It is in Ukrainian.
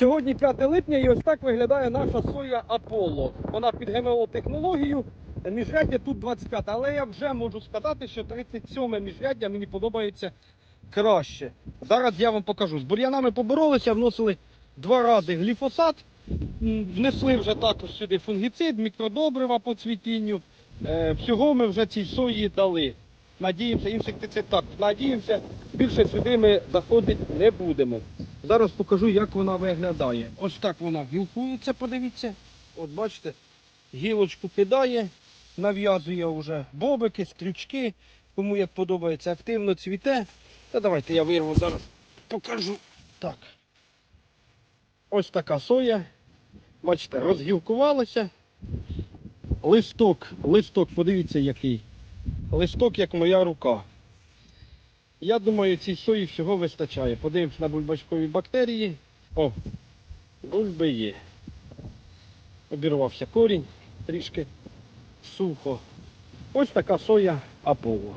Сьогодні 5 липня і ось так виглядає наша соя Аполло. Вона під ГМО технологію. Міжряддя тут 25, але я вже можу сказати, що 37 міжряддя мені подобається краще. Зараз я вам покажу. З бур'янами поборолися, вносили два рази гліфосат, внесли вже також сюди фунгіцид, мікродобрива по цвітінню. Е, Всього ми вже цій сої дали. Надіємося, інсектицид так. Надіємося, більше сюди ми заходити не будемо. Зараз покажу, як вона виглядає. Ось так вона гілкується, подивіться. От бачите, гілочку кидає, нав'язує вже бобики, стрючки. Кому як подобається, активно цвіте. Та давайте я вирву зараз, покажу. Так. Ось така соя. Бачите, розгілкувалася. Листок, листок, подивіться який. Листок, як моя рука. Я думаю, цій сої всього вистачає. Подивимось на бульбачкові бактерії. О, бульби є. Обірвався корінь, трішки сухо. Ось така соя Аполло.